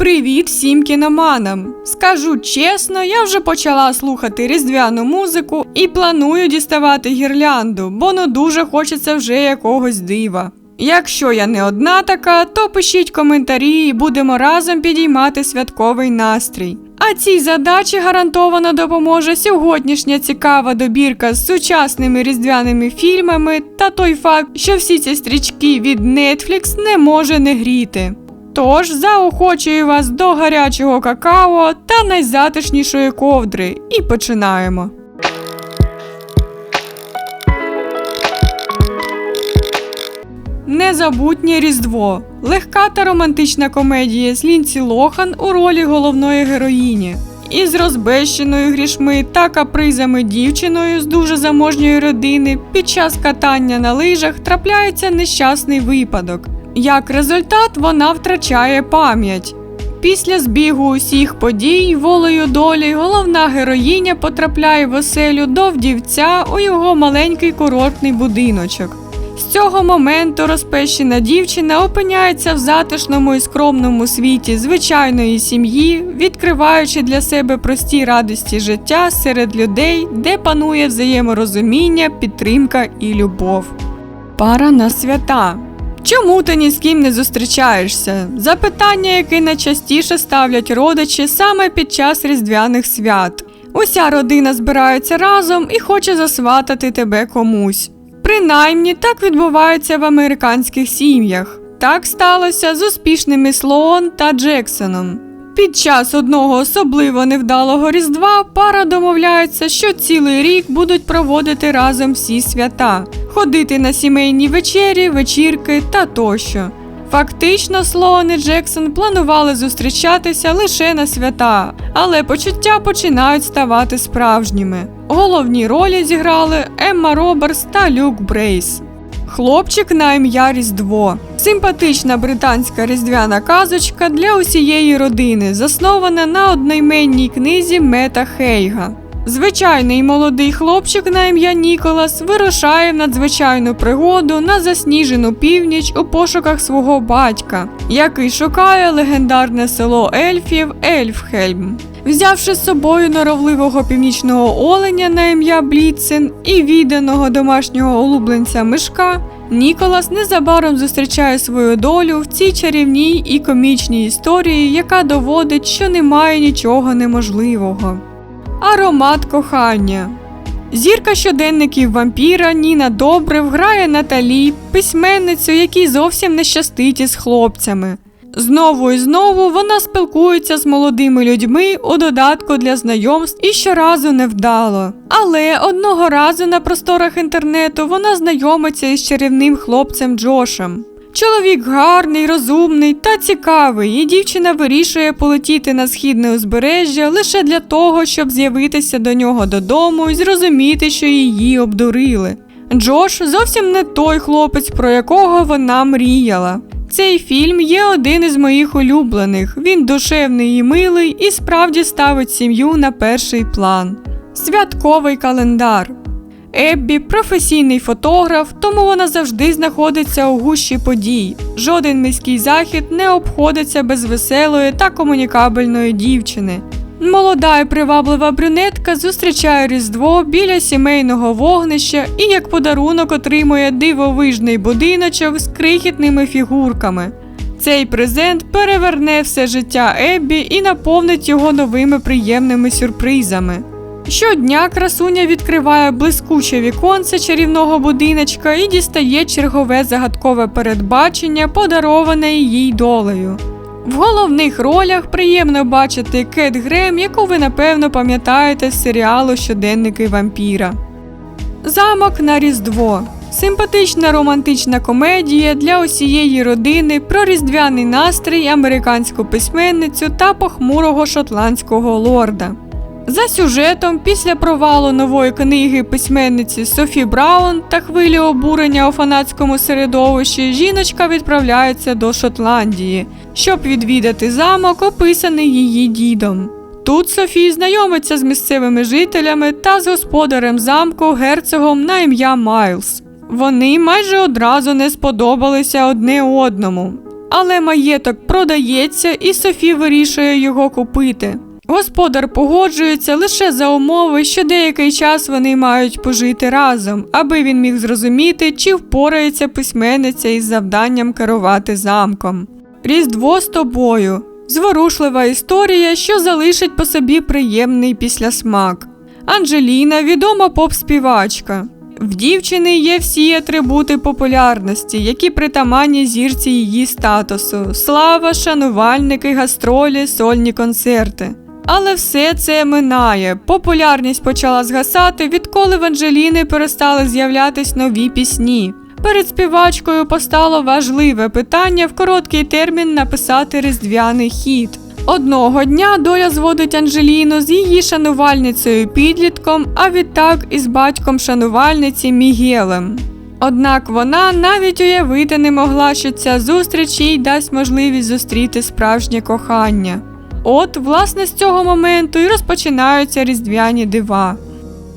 Привіт всім кіноманам! Скажу чесно, я вже почала слухати різдвяну музику і планую діставати гірлянду, бо ну дуже хочеться вже якогось дива. Якщо я не одна така, то пишіть коментарі і будемо разом підіймати святковий настрій. А цій задачі гарантовано допоможе сьогоднішня цікава добірка з сучасними різдвяними фільмами та той факт, що всі ці стрічки від Netflix не може не гріти. Тож заохочую вас до гарячого какао та найзатишнішої ковдри. І починаємо. Незабутнє Різдво. Легка та романтична комедія з Лінці Лохан у ролі головної героїні. Із розбещеною грішми та капризами дівчиною з дуже заможньої родини під час катання на лижах трапляється нещасний випадок. Як результат, вона втрачає пам'ять. Після збігу усіх подій волею долі головна героїня потрапляє в оселю до вдівця у його маленький курортний будиночок. З цього моменту розпещена дівчина опиняється в затишному і скромному світі звичайної сім'ї, відкриваючи для себе прості радості життя серед людей, де панує взаєморозуміння, підтримка і любов. Пара на свята. Чому ти ні з ким не зустрічаєшся? Запитання, яке найчастіше ставлять родичі саме під час різдвяних свят. Уся родина збирається разом і хоче засватати тебе комусь. Принаймні так відбувається в американських сім'ях. Так сталося з успішними Слоон та Джексоном. Під час одного особливо невдалого різдва пара домовляється, що цілий рік будуть проводити разом всі свята, ходити на сімейні вечері, вечірки та тощо. Фактично, Слоан і Джексон планували зустрічатися лише на свята, але почуття починають ставати справжніми. Головні ролі зіграли Емма Роберс та Люк Брейс. Хлопчик на ім'я Різдво. Симпатична британська різдвяна казочка для усієї родини, заснована на одноіменній книзі Мета Хейга. Звичайний молодий хлопчик на ім'я Ніколас вирушає в надзвичайну пригоду на засніжену північ у пошуках свого батька, який шукає легендарне село ельфів Ельфхельм. Взявши з собою норовливого північного оленя на ім'я Бліцин і відданого домашнього улюбленця Мишка, Ніколас незабаром зустрічає свою долю в цій чарівній і комічній історії, яка доводить, що немає нічого неможливого. Аромат кохання. Зірка щоденників вампіра Ніна Добрив грає Наталі, письменницю, якій зовсім не щастить із хлопцями. Знову і знову вона спілкується з молодими людьми у додатку для знайомств і щоразу невдало. Але одного разу на просторах інтернету вона знайомиться із чарівним хлопцем Джошем. Чоловік гарний, розумний та цікавий, і дівчина вирішує полетіти на східне узбережжя лише для того, щоб з'явитися до нього додому і зрозуміти, що її обдурили. Джош зовсім не той хлопець, про якого вона мріяла. Цей фільм є один із моїх улюблених. Він душевний і милий і справді ставить сім'ю на перший план. Святковий календар. Еббі професійний фотограф, тому вона завжди знаходиться у гущі подій. Жоден міський захід не обходиться без веселої та комунікабельної дівчини. Молода і приваблива брюнетка зустрічає Різдво біля сімейного вогнища і як подарунок отримує дивовижний будиночок з крихітними фігурками. Цей презент переверне все життя Еббі і наповнить його новими приємними сюрпризами. Щодня красуня відкриває блискуче віконце чарівного будиночка і дістає чергове загадкове передбачення, подароване їй долею. В головних ролях приємно бачити Кет Грем, яку ви напевно пам'ятаєте з серіалу Щоденники вампіра. Замок на Різдво. Симпатична романтична комедія для усієї родини про різдвяний настрій, американську письменницю та похмурого шотландського лорда. За сюжетом, після провалу нової книги письменниці Софі Браун та хвилі обурення у фанатському середовищі, жіночка відправляється до Шотландії, щоб відвідати замок, описаний її дідом. Тут Софі знайомиться з місцевими жителями та з господарем замку герцогом на ім'я Майлз. Вони майже одразу не сподобалися одне одному. але маєток продається і Софі вирішує його купити. Господар погоджується лише за умови, що деякий час вони мають пожити разом, аби він міг зрозуміти, чи впорається письменниця із завданням керувати замком. Різдво з тобою зворушлива історія, що залишить по собі приємний післясмак. Анджеліна відома поп-співачка. В дівчини є всі атрибути популярності, які притаманні зірці її статусу: слава, шанувальники, гастролі, сольні концерти. Але все це минає. Популярність почала згасати, відколи в Анджеліни перестали з'являтись нові пісні. Перед співачкою постало важливе питання в короткий термін написати різдвяний хіт. Одного дня доля зводить Анжеліну з її шанувальницею підлітком, а відтак із батьком шанувальниці Мігелем. Однак вона навіть уявити не могла, що ця зустріч їй дасть можливість зустріти справжнє кохання. От, власне, з цього моменту і розпочинаються різдвяні дива.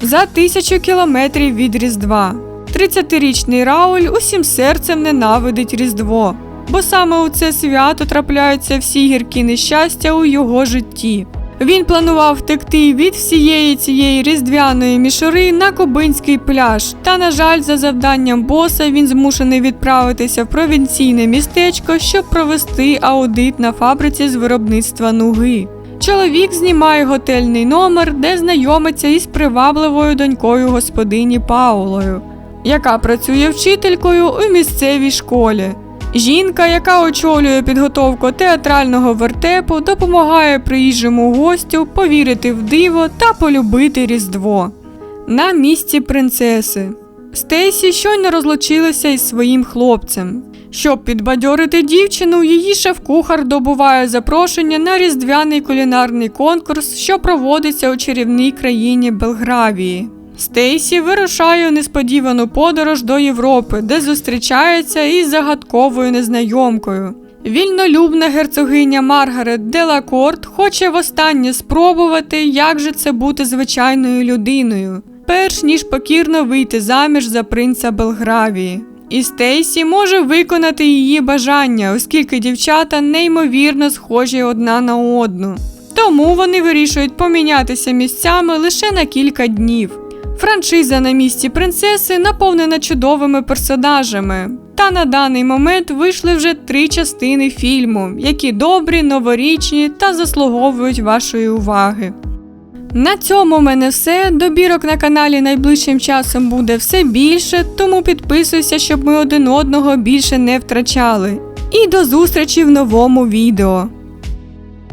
За тисячу кілометрів від Різдва. 30-річний Рауль усім серцем ненавидить Різдво, бо саме у це свято трапляються всі гіркі нещастя у його житті. Він планував втекти від всієї цієї різдвяної мішури на Кубинський пляж, та, на жаль, за завданням боса він змушений відправитися в провінційне містечко, щоб провести аудит на фабриці з виробництва нуги. Чоловік знімає готельний номер, де знайомиться із привабливою донькою господині Паулою, яка працює вчителькою у місцевій школі. Жінка, яка очолює підготовку театрального вертепу, допомагає приїжджому гостю повірити в диво та полюбити Різдво. На місці принцеси. Стейсі щойно розлучилася із своїм хлопцем. Щоб підбадьорити дівчину, її шеф-кухар добуває запрошення на різдвяний кулінарний конкурс, що проводиться у чарівній країні Белгравії. Стейсі вирушає у несподівану подорож до Європи, де зустрічається із загадковою незнайомкою. Вільнолюбна герцогиня Маргарет Делакорт хоче востаннє спробувати, як же це бути звичайною людиною, перш ніж покірно вийти заміж за принца Белгравії. І Стейсі може виконати її бажання, оскільки дівчата неймовірно схожі одна на одну. Тому вони вирішують помінятися місцями лише на кілька днів. Франшиза на місці принцеси наповнена чудовими персонажами. Та на даний момент вийшли вже три частини фільму, які добрі, новорічні та заслуговують вашої уваги. На цьому в мене все. Добірок на каналі найближчим часом буде все більше, тому підписуйся, щоб ми один одного більше не втрачали. І до зустрічі в новому відео.